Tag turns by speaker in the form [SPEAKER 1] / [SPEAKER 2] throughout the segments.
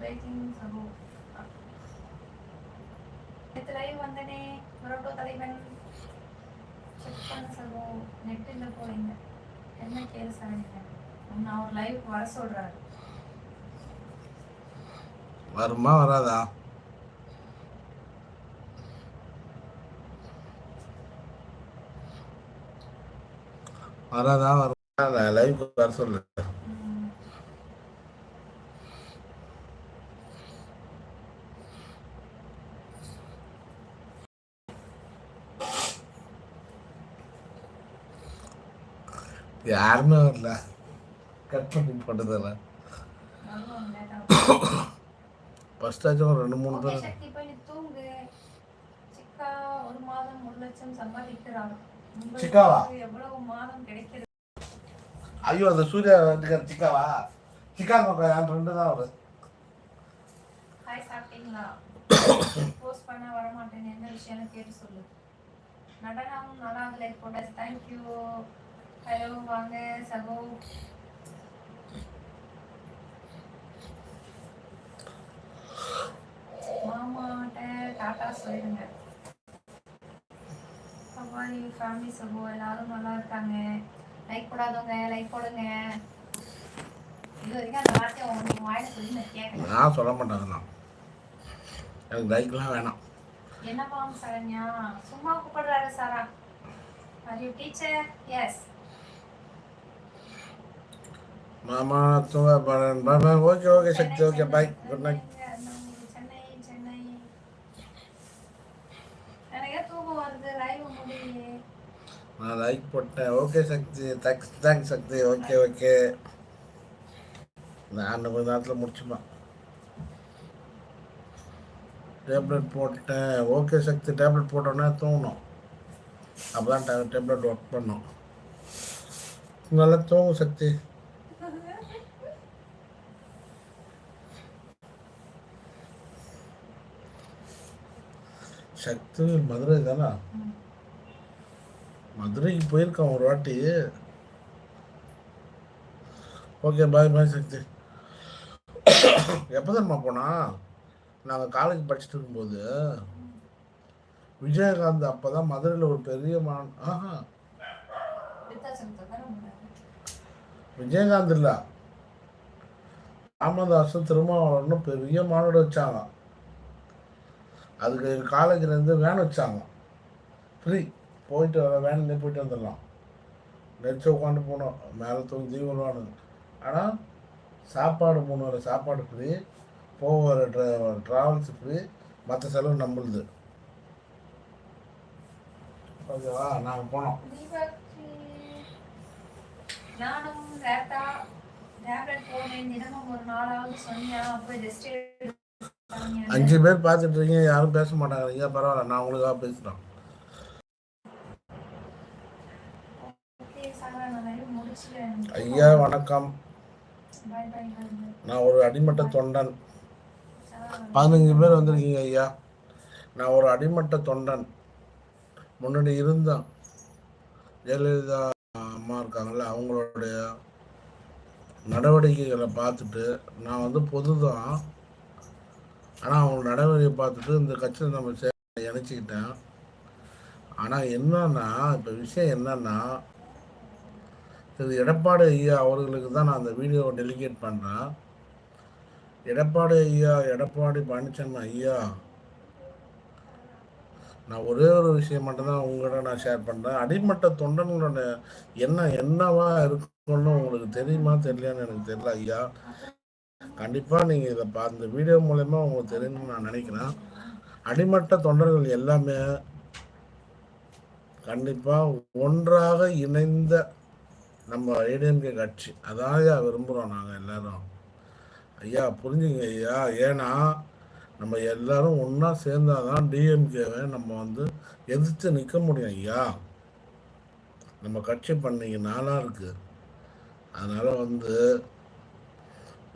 [SPEAKER 1] Braking சகோ. நேற்று live வந்தனே மொரோட்டோ தலைவன். செக் பண்ண சகோ. நெட் இல்லை போறீங்க என்ன கேஸ் ஆகிட்டேன் அவர் லைவ் வர சொல்றாரு.
[SPEAKER 2] வருமா வராதா? வராதா வராதா? லைவ் வர சொல்லு. யாருமே வரல. கட் பண்ணி போட்டதில்ல
[SPEAKER 1] வருவாங்க லேட்டா
[SPEAKER 2] ஃபஸ்ட்டாச்சும் ஒரு ரெண்டு மூணு பேர். சிக்காவா?
[SPEAKER 1] எவ்வளவு மாதம் கிடைக்கிறது?
[SPEAKER 2] ஐயோ அந்த சூர்யா இருக்கிற சிக்காவா? சிக்கா என் ஃப்ரெண்டு தான் அவரு.
[SPEAKER 1] ஹாய் சாப்பிட்டீங்களா? போஸ்ட் பண்ண வர மாட்டேன் என்ன விஷயம்னு கேட்டு சொல்லு. நடனம் நல்லாக லைக் போட்ட தேங்க்யூ ஹலோ வாங்க சகோ மாமாட்ட டாட்டா சொல்லிடுங்க சவாரி ஃபேமிலி சகோ எல்லாரும் நல்லா இருக்காங்க லைக் போடாதவங்க லைக் போடுங்க நான்
[SPEAKER 2] சொல்ல மாட்டேங்கண்ணா எனக்கு லைக்லாம் வேணாம்
[SPEAKER 1] என்ன மாம் சரண்யா சும்மா கூப்பிடுறாரு சாரா ஆர் யூ டீச்சர் எஸ்
[SPEAKER 2] மாமா தூங்க okay okay Sakthi okay bye good night நான் லைக் போட்டேன் okay Sakthi thanks thanks Sakthi okay okay நான் கொஞ்ச நேரத்தில் முடிச்சுமா டேப்லெட் போட்டேன் ஓகே சக்தி டேப்லெட் போட்டோன்னே தூங்கணும் அப்போ தான் டேப்லெட் ஒர்க் பண்ணும் நல்லா தூங்கும் சக்தி சக்தி மதுரை தானே? மதுரைக்கு போயிருக்கான் ஒரு வாட்டி. Okay bye bye Sakthi. எப்போ தெரியுமா போனா? நாங்கள் காலேஜ் படிச்சுட்டு இருக்கும்போது விஜயகாந்த் அப்போ தான் மதுரையில் ஒரு பெரிய மான் ஆஹா. விஜயகாந்த் இல்லை. ராமதாஸும் திருமாவளவனும் பெரிய மாநாடு வச்சாங்க அதுக்கு காலேஜ்லேருந்து வேன் வச்சாங்க. ஃப்ரீ போயிட்டு வர வேன்லேயே போயிட்டு வந்துடலாம். நெரிச்சு உட்காந்து போனோம் மேலே தூங்கி தீவிரவானுங்க ஆனால் சாப்பாடு மூணு வர சாப்பாடு ஃப்ரீ போகிற வர ட்ராவல்ஸ் ஃப்ரீ மற்ற செலவு நம்மளுது. ஓகேவா? நாங்கள் போனோம்.
[SPEAKER 1] நானும் டேப்லெட் போனேன். தினமும் ஒரு நாளாவது சொன்னியா போய் ரெஸ்ட்
[SPEAKER 2] அஞ்சு பேர் பார்த்துட்டு இருக்கீங்க யாரும் பேச மாட்டாங்க பரவாயில்ல நான் உங்களுக்காக பேசுகிறேன் ஐயா வணக்கம். நான் ஒரு அடிமட்ட தொண்டன். பதினஞ்சு பேர் வந்திருக்கீங்க ஐயா. நான் ஒரு அடிமட்ட தொண்டன். முன்னாடி இருந்தேன். ஜெயலலிதா அம்மா இருக்காங்கல்ல அவங்களுடைய நடவடிக்கைகளை பார்த்துட்டு நான் வந்து பொதுதான் ஆனால் அவங்க நடவடிக்கை பார்த்துட்டு இந்த கட்சியில் நம்ம சே இணைச்சிக்கிட்டேன் ஆனால் என்னன்னா இப்போ விஷயம் என்னன்னா திரு எடப்பாடி ஐயா அவர்களுக்கு தான் நான் அந்த வீடியோவை டெலிகேட் பண்ணுறேன் எடப்பாடி ஐயா எடப்பாடி பழனிசாமி ஐயா நான் ஒரே ஒரு விஷயம் மட்டும்தான் உங்கள்கிட்ட நான் ஷேர் பண்ணுறேன் அடிமட்ட தொண்டனோட என்ன என்னவா இருக்கும்னு உங்களுக்கு தெரியுமா தெரியலையான்னு எனக்கு தெரியல ஐயா. கண்டிப்பாக நீங்கள் இதை பா இந்த வீடியோ மூலயமா உங்களுக்கு தெரியணும்னு நான் நினைக்கிறேன். அடிமட்ட தொண்டர்கள் எல்லாமே கண்டிப்பாக ஒன்றாக இணைந்த நம்ம ஏடிஎம்கே கட்சி. அதான் ஐயா விரும்புகிறோம் நாங்கள் எல்லாரும். ஐயா புரிஞ்சுங்க ஐயா. ஏன்னா நம்ம எல்லாரும் ஒன்றா சேர்ந்தாதான் டிஎம்கேவை நம்ம வந்து எதிர்த்து நிற்க முடியும் ஐயா. நம்ம கட்சி பண்ணிங்க நாளாக இருக்கு. அதனால் வந்து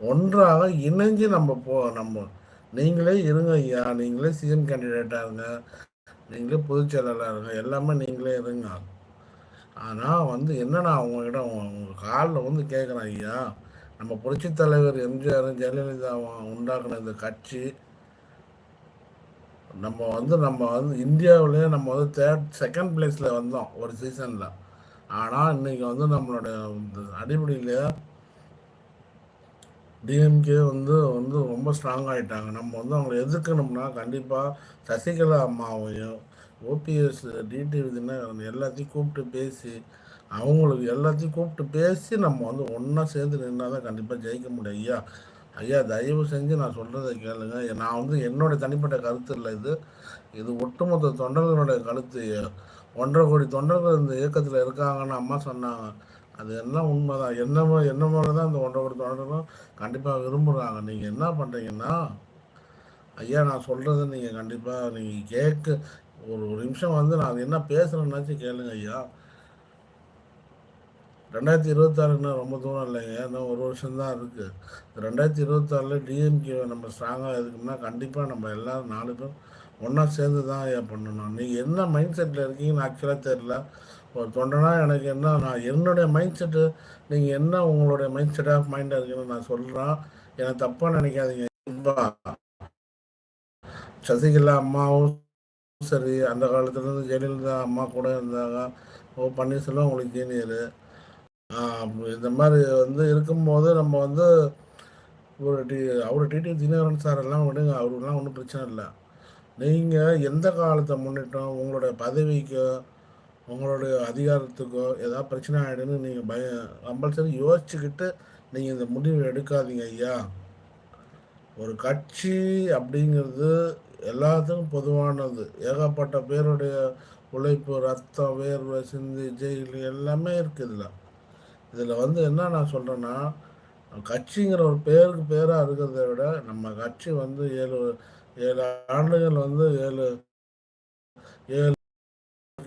[SPEAKER 2] ஒன்றாக இணைஞ்சு நம்ம போ நம்ம நீங்களே இருங்க ஐயா. நீங்களே சிஎம் கேண்டிடேட்டாக இருங்க. நீங்களே பொதுச் செயலாளராக இருங்க. எல்லாமே நீங்களே இருங்க. ஆனால் வந்து என்னென்னா அவங்ககிட்ட உங்கள் காலில் வந்து கேட்குறேன் ஐயா. நம்ம புரட்சி தலைவர் எம்ஜிஆரும் ஜெயலலிதாவும் உண்டாக்குன இந்த கட்சி நம்ம வந்து நம்ம வந்து இந்தியாவிலேயே நம்ம வந்து தேர்ட் செகண்ட் பிளேஸில் வந்தோம் ஒரு சீசனில் ஆனால் இன்றைக்கி வந்து நம்மளோட அடிப்படையில் டிஎம்கே வந்து வந்து ரொம்ப ஸ்ட்ராங் ஆகிட்டாங்க நம்ம வந்து அவங்களை எதிர்க்கணும்னா கண்டிப்பாக சசிகலா அம்மாவையும் ஓபிஎஸ் டிடிவி தினகரன் எல்லாத்தையும் கூப்பிட்டு பேசி அவங்களுக்கு எல்லாத்தையும் கூப்பிட்டு பேசி நம்ம வந்து ஒன்றா சேர்ந்து நின்னா தான் கண்டிப்பாக ஜெயிக்க முடியும். ஐயா ஐயா தயவு செஞ்சு நான் சொல்கிறத கேளுங்க. நான் வந்து என்னோட தனிப்பட்ட கருத்து இல்லை இது. இது ஒட்டுமொத்த தொண்டர்களுடைய கருத்து. ஒன்றரை கோடி தொண்டர்கள் இந்த இயக்கத்தில் இருக்காங்கன்னு அம்மா சொன்னாங்க. அது எல்லாம் உண்மைதான்? என்ன என்னமோ என்ன மாதிரி தான் இந்த ஒன்றை கோடி தொண்டர்களும் கண்டிப்பாக விரும்புகிறாங்க நீங்கள் என்ன பண்ணுறீங்கன்னா ஐயா நான் சொல்கிறத நீங்கள் கண்டிப்பாக நீங்கள் கேட்க ஒரு ஒரு நிமிஷம் வந்து நான் என்ன பேசுகிறேன்னாச்சும் கேளுங்க ஐயா. ரெண்டாயிரத்தி இருபத்தாறுன்னா ரொம்ப தூரம் இல்லைங்க. இன்னும் ஒரு வருஷம் தான் இருக்குது ரெண்டாயிரத்தி இருபத்தாறில் டிஎம்கே நம்ம ஸ்ட்ராங்காக இருக்குன்னா கண்டிப்பாக நம்ம எல்லோரும் நாலு பேரும் ஒன்றா சேர்ந்து தான் ஐயா பண்ணணும். நீங்கள் என்ன மைண்ட் செட்டில் இருக்கீங்கன்னு ஆக்சுவலாக தெரில ஒரு தொண்டனா எனக்கு என்ன நான் என்னுடைய மைண்ட் செட்டு நீங்கள் என்ன உங்களுடைய மைண்ட் செட் ஆஃப் மைண்டாக இருக்குன்னு நான் சொல்கிறேன் எனக்கு தப்பாக நினைக்காதீங்க. சசிகலா அம்மாவும் சரி அந்த காலத்துலேருந்து ஜெயலலிதா அம்மா கூட இருந்தாங்க. ஓ பன்னீர்செல்வம் உங்களுக்கு ஜீனியரு இந்த மாதிரி வந்து இருக்கும்போது நம்ம வந்து ஒரு டி அவர் டிடி தினகரன் சார் எல்லாம் விடுங்க அவருக்கெல்லாம் ஒன்றும் பிரச்சனை இல்லை. நீங்கள் எந்த காலத்தை முன்னிட்டும் உங்களுடைய பதவிக்கும் உங்களுடைய அதிகாரத்துக்கோ ஏதாவது பிரச்சனை ஆகிடுன்னு நீங்கள் பய கம்பல்சரி யோசிச்சுக்கிட்டு நீங்கள் இந்த முடிவு எடுக்காதீங்க ஐயா. ஒரு கட்சி அப்படிங்கிறது எல்லாத்துக்கும் பொதுவானது. ஏகப்பட்ட பேருடைய உழைப்பு ரத்தம் வேர்வை சிந்தி ஜெயில் எல்லாமே இருக்குது இதில். இதில் வந்து என்ன நான் சொல்கிறேன்னா கட்சிங்கிற ஒரு பேருக்கு பேராக இருக்கிறத விட நம்ம கட்சி வந்து ஏழு ஏழு ஆண்டுகள் வந்து ஏழு ஏழு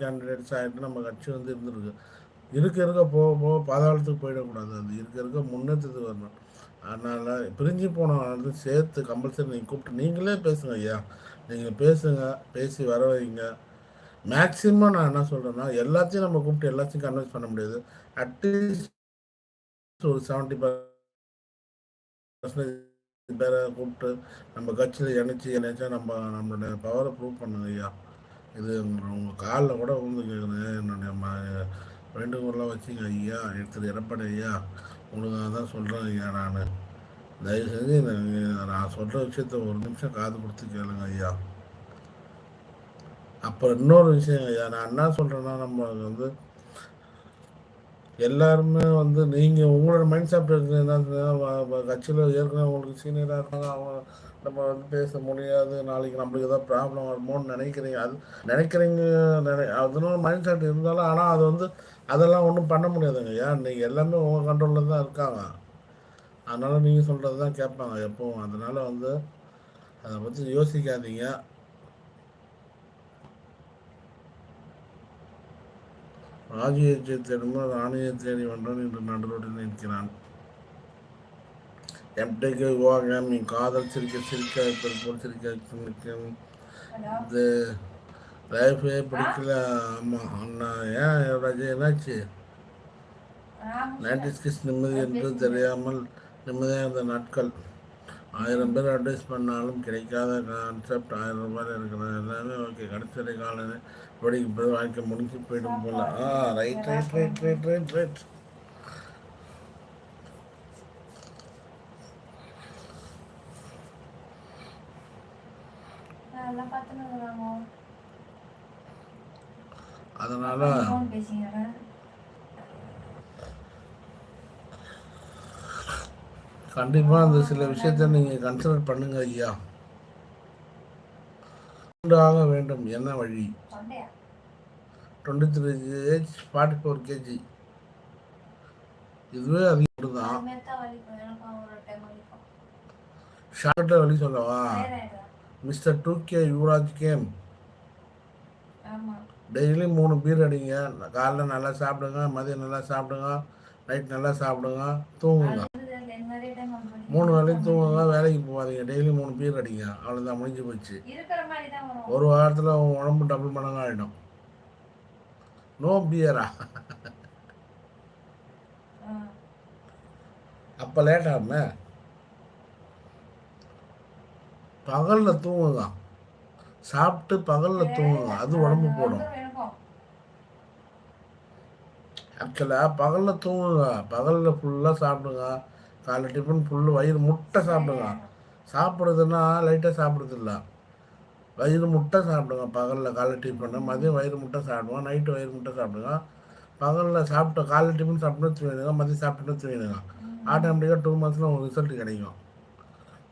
[SPEAKER 2] கேண்டிடேட்ஸ் ஆகிட்டு நம்ம கட்சி வந்து இருந்திருக்கு. இருக்க இருக்க போக போக பாதாளத்துக்கு போயிடக்கூடாது அது. இருக்க இருக்க முன்னேற்றத்துக்கு வரணும். அதனால் பிரிஞ்சு போனவங்க சேர்த்து கம்பல்சரி நீங்கள் கூப்பிட்டு நீங்களே பேசுங்க ஐயா. நீங்கள் பேசுங்க பேசி வர வைங்க. மேக்ஸிமம் நான் என்ன சொல்கிறேன்னா எல்லாத்தையும் நம்ம கூப்பிட்டு எல்லாத்தையும் கன்வின்ஸ் பண்ண முடியாது. அட்லீஸ்ட் ஒரு செவன்ட்டி பர்சன்டேஜ் பேரை கூப்பிட்டு நம்ம கட்சியில் இணைச்சி இணைச்சா நம்ம நம்மளுடைய பவரை ப்ரூவ் பண்ணுங்க ஐயா. இது உங்கள் காலில் கூட வந்து கேட்குறேன் என்னுடைய ம வேண்டுகோளாக வச்சுங்க ஐயா. எடுத்துகிட்டு எடப்பாடி ஐயா. உங்களுக்கு தான் சொல்கிறேன் ஐயா நான். தயவு செஞ்சு நான் சொல்கிற விஷயத்த ஒரு நிமிஷம் காது கொடுத்து கேளுங்க ஐயா. அப்புறம் இன்னொரு விஷயம் ஐயா. நான் என்ன சொல்கிறேன்னா நம்ம வந்து எல்லாருமே வந்து நீங்கள் உங்களோட மைண்ட் செட் இருக்கிற என்ன கட்சியில் ஏற்கனவே உங்களுக்கு சீனியராக இருக்காங்க. அவங்க நம்ம வந்து பேச முடியாது. நாளைக்கு நம்மளுக்கு ஏதாவது ப்ராப்ளம் வருமோன்னு நினைக்கிறீங்க. அது நினைக்கிறீங்க நினை அதனால மைண்ட் செட் இருந்தாலும் ஆனால் அது வந்து அதெல்லாம் ஒன்றும் பண்ண முடியாதுங்க. ஏன்? நீங்கள் எல்லாமே உங்கள் கண்ட்ரோலில் தான் இருக்காங்க. அதனால் நீங்கள் சொல்கிறது தான் கேட்பாங்க எப்பவும். அதனால் வந்து அதை பற்றி யோசிக்காதீங்க. ராஜியை தேடுமோ ராணியை தேடி வென்றான் என்று நடுரோடு நிற்கிறான். எம்டேக்கு விவாகம் நீ காதல் சிரிக்க சிரிக்க வைப்பது போல் சிரிக்க வைக்கும் இது லைஃபே பிடிக்கல. ஆமாம் அண்ணா ஏன் ராஜா என்னாச்சு? நைன்டிஸ் கிஸ் நிம்மதி என்று தெரியாமல் நிம்மதியாக இருந்த நாட்கள். ஆயிரம் பேர் அட்வைஸ் பண்ணாலும் கிடைக்காத கான்செப்ட் ஆயிரம் ரூபாயில் இருக்கிற எல்லாமே ஓகே கடைசி காலம் படிக்க போய் வாழ்க்கை முடிஞ்சு போயிடும் போல. ஆ right right right right right right அதனால கண்டிப்பாக அந்த சில விஷயத்தை நீங்கள் கன்சிடர் பண்ணுங்க ஐயா. ஆக வேண்டும். என்ன வழி? Twenty three age forty four KG இதுவே அதிகம் தான். ஷார்ட்டாக வழி சொல்லவா? Mister two K Yuvaraj game. Daily மூணு பீர் அடிங்க. காலைல நல்லா சாப்பிடுங்க மதியம் நல்லா சாப்பிடுங்க நைட் நல்லா சாப்பிடுங்க தூங்குங்க. மூணு வேலையும் தூங்குங்க வேலைக்கு போகாதீங்க. டெய்லி மூணு பீர் அடிங்க. அவ்வளோதான் முடிஞ்சு போச்சு. ஒரு வாரத்தில் உடம்பு டபுள் மடங்கு ஆகிடும் நோ பியரா. அப்போ லேட் ஆகுமே? பகலில் தூங்குங்க. சாப்பிட்டு பகலில் தூங்குங்க. அது உடம்பு போடும். ஆக்சுவலாக பகலில் தூங்குங்க. பகலில் ஃபுல்லாக சாப்பிடுங்க. காலைல டிஃபன் ஃபுல்லு வயிறு முட்டை சாப்பிடுங்க. சாப்பிட்றதுன்னா லைட்டாக சாப்பிட்றது இல்லை வயிறு முட்டை சாப்பிடுங்க. பகலில் காலை டிஃபனு மதியம் வயிறு முட்டை சாப்பிடுவோம் நைட்டு வயிறு முட்டை சாப்பிடுங்க. பகலில் சாப்பிட்ட காலை டிஃபன் சாப்பிட்டு தூங்கிடுங்க. மதியம் சாப்பிட்டு தூங்கிடுங்க. ஆட்டோமேட்டிக்காக டூ மந்த்ஸில் உங்களுக்கு ரிசல்ட் கிடைக்கும்.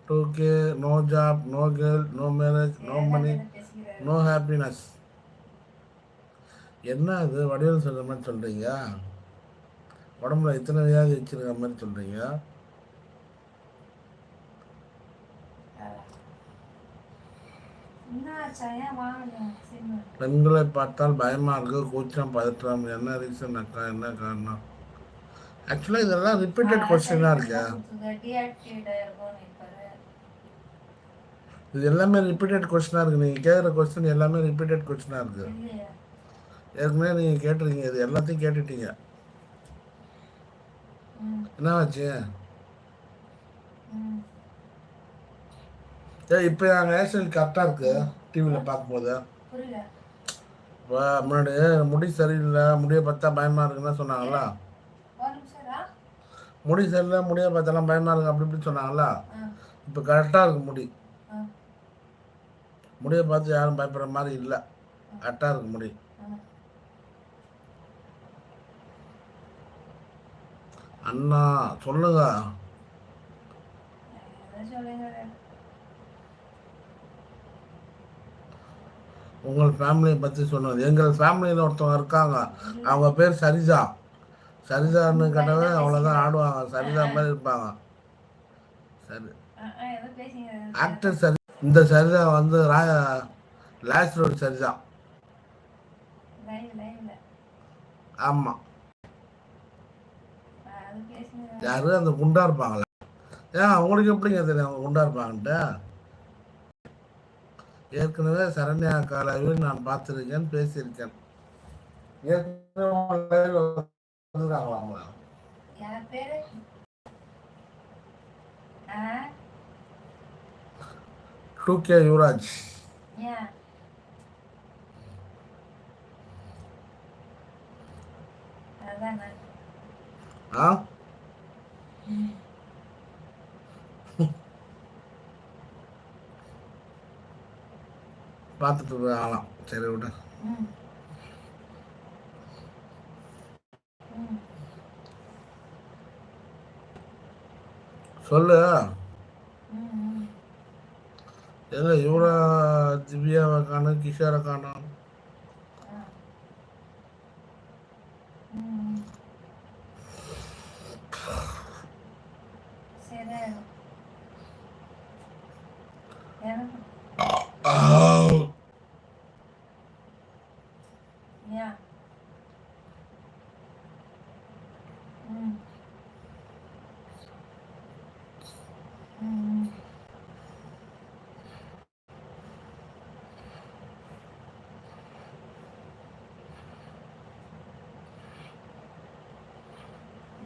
[SPEAKER 2] Two K no job no girl no marriage no money no happiness என்ன அது? வடிவல் சொல்கிற மாதிரி சொல்கிறீங்க உடம்புல இத்தனை வியாதி வச்சிருக்க மாதிரி சொல்கிறீங்க பெண்களை பார்த்தால் பயமாக இருக்கு. கூச்சம் பதற்றம். என்ன ரீசன் அக்கா? என்ன காரணம்? ஆக்சுவலாக இதெல்லாம் ரிப்பீட்டட் கொஸ்டினாக இருக்கு. இது எல்லாமே ரிப்பீட்டட் கொஸ்டினாக இருக்குது நீங்கள் கேட்குற கொஸ்டின் எல்லாமே ரிப்பீட்டட் கொஸ்டினாக இருக்குது ஏற்கனவே நீங்கள் கேட்டிருக்கீங்க. இது எல்லாத்தையும் கேட்டுட்டீங்க. என்ன ஆச்சு ஏ இப்போ என் ரேஷன் கரெக்டாக இருக்கு. டிவியில் பார்க்கும்போது. இப்போ முன்னாடி முடி சரியில்லை முடியை பார்த்தா பயமாக இருக்குன்னு சொன்னாங்களா முடி சரியில்லை முடியை பார்த்தாலாம் பயமாக இருக்கு அப்படி இப்படி சொன்னாங்களா இப்போ கரெக்டாக இருக்கு முடி. முடியை பார்த்து யாரும் பயப்படுற மாதிரி இல்லை. கரெக்டாக இருக்கு முடி. அண்ணா சொல்லுங்க. உங்கள் ஃபேமிலியை பற்றி சொன்னது எங்கள் ஃபேமிலியில் ஒருத்தவங்க இருக்காங்க. அவங்க பேர் சரிதா சரிதான்னு கேட்டவே அவ்வளோதான் ஆடுவாங்க. சரிதா மாதிரி இருப்பாங்க. சரி. ஆக்டர் சரி இந்த சரிதா வந்து லாஸ்ட் ரோடு சரிதா.
[SPEAKER 1] பேசுங்க.
[SPEAKER 2] யாரு? அந்த குண்டா இருப்பாங்களே? ஏன் அவங்களுக்கு எப்படிங்க தெரியும் அவங்க குண்டா இருப்பாங்கன்ட்டு? ஏற்கனவே சரண்யா காலாவே நான் பார்த்துருக்கேன் பேசியிருக்கேன். ஏற்கனவே வந்துருக்காங்களா அவங்கள
[SPEAKER 1] யார் பேரு ஆ
[SPEAKER 2] டூ கே யுவராஜ் ஆ பார்த்துட்டு ஆகலாம். சரி விடு. சொல்லு
[SPEAKER 1] ம் ம்
[SPEAKER 2] எங்க திவ்யாவை காணும் கிஷாரை காணும்
[SPEAKER 1] ஆ ம் சரி எனக்கு ஏன் ம் ம்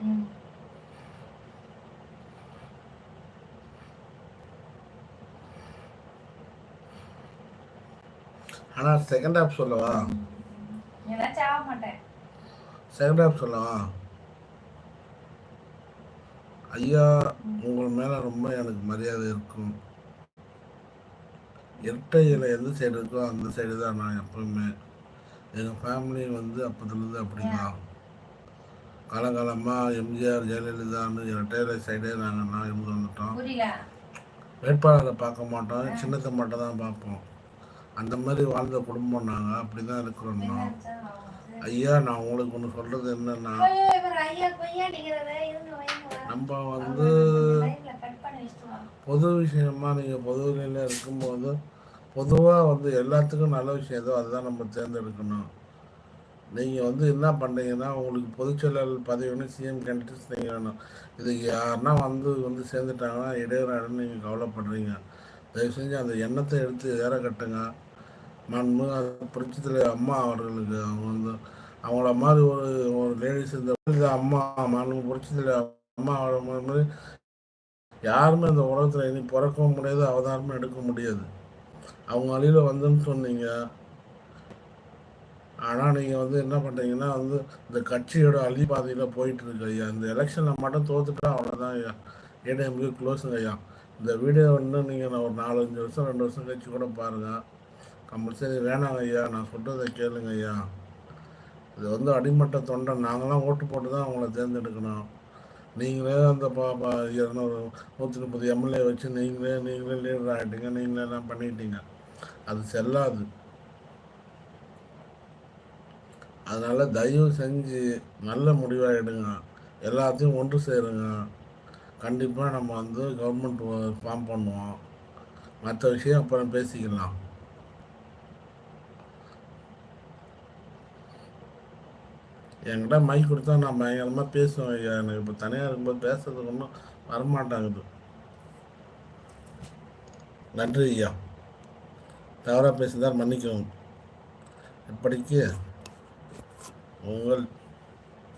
[SPEAKER 1] ம்
[SPEAKER 2] ஆனால் செகண்ட் ஹாஃப் சொல்லவா? செகண்ட் ஹாஃப் சொல்லவா? ஐயா உங்கள் மேலே ரொம்ப எனக்கு மரியாதை இருக்கும். இரட்டையில் எந்த சைடு இருக்கோ அந்த சைடு தான் நான் எப்பவுமே. எங்கள் ஃபேமிலி வந்து அப்போதுலேருந்து அப்படிதான். காலகாலமாக எம்ஜிஆர் ஜெயலலிதான்னு இரட்டையில சைடே நாங்கள் நான் இருந்து வந்துட்டோம். வேட்பாளரை பார்க்க மாட்டோம் சின்னத்தை மட்டும் தான் பார்ப்போம். அந்த மாதிரி வாழ்ந்த குடும்பம் நாங்கள் அப்படி தான் இருக்கிறோம்னா ஐயா நான் உங்களுக்கு ஒன்று சொல்கிறது என்னன்னா நம்ம வந்து பொது விஷயமா நீங்கள் பொது நிலையில் இருக்கும்போது பொதுவாக வந்து எல்லாத்துக்கும் நல்ல விஷயம் ஏதோ அதுதான் நம்ம தேர்ந்தெடுக்கணும். நீங்கள் வந்து என்ன பண்ணுறீங்கன்னா உங்களுக்கு பொதுச்செயலாளர் பதவின்னு சிஎம் கேண்டிடேட்ஸ் நீங்கள் வேணும் இது யாருன்னா வந்து வந்து சேர்ந்துட்டாங்கன்னா இடையூறாடுன்னு நீங்கள் கவலைப்படுறீங்க. தயவு செஞ்சு அந்த எண்ணத்தை எடுத்து ஏற கட்டுங்க. மண்மு புரட்சத்தில் அம்மா அவர்களுக்கு அவங்க வந்து அவங்கள மாதிரி ஒரு ஒரு லேடிஸ் இந்த அம்மா மண்மு புரட்சத்தில் அம்மா மாதிரி யாருமே இந்த உலகத்தில் இனி பிறக்கவும் முடியாது அவதாரமும் எடுக்க முடியாது. அவங்க வழியில் வந்துன்னு சொன்னீங்க. ஆனால் நீங்கள் வந்து என்ன பண்ணுறீங்கன்னா வந்து இந்த கட்சியோட அழிபாதையில் போயிட்டு இருக்கு ஐயா. இந்த எலெக்ஷனில் மட்டும் தோத்துட்டா அவ்வளோதான் ஐயா. ஏடிஎம்கே க்ளோஸுங்க ஐயா. இந்த வீடியோ வந்து நீங்கள் நான் ஒரு நாலஞ்சு வருஷம் ரெண்டு வருஷம் கழிச்சு கூட பாருங்கள் கம்பல்சரி வேணாங்க ஐயா நான் சொல்கிறத கேளுங்க ஐயா. இது வந்து அடிமட்ட தொண்டை நாங்களாம் ஓட்டு போட்டு தான் அவங்கள தேர்ந்தெடுக்கணும். நீங்களே அந்த பா பா இரநூறு நூற்றி முப்பது எம்எல்ஏ வச்சு நீங்களே நீங்களே லீடர் ஆகிட்டீங்க நீங்களே எல்லாம் பண்ணிட்டீங்க. அது செல்லாது. அதனால் தயவு செஞ்சு நல்ல முடிவாக எடுங்க எல்லாத்தையும் ஒன்று சேருங்க. கண்டிப்பாக நம்ம வந்து கவர்மெண்ட் ஃபார்ம் பண்ணுவோம். மற்ற விஷயம் அப்புறம் பேசிக்கலாம். என்கிட்ட மைக் கொடுத்தா நான் பயங்கரமாக பேசுவேன் ஐயா. எனக்கு இப்போ தனியாக இருக்கும்போது பேசுறதுக்கு ஒன்றும் வரமாட்டாங்குது. நன்றி ஐயா. தவறாக பேசினால் மன்னிக்கவும். இப்படிக்கு உங்கள்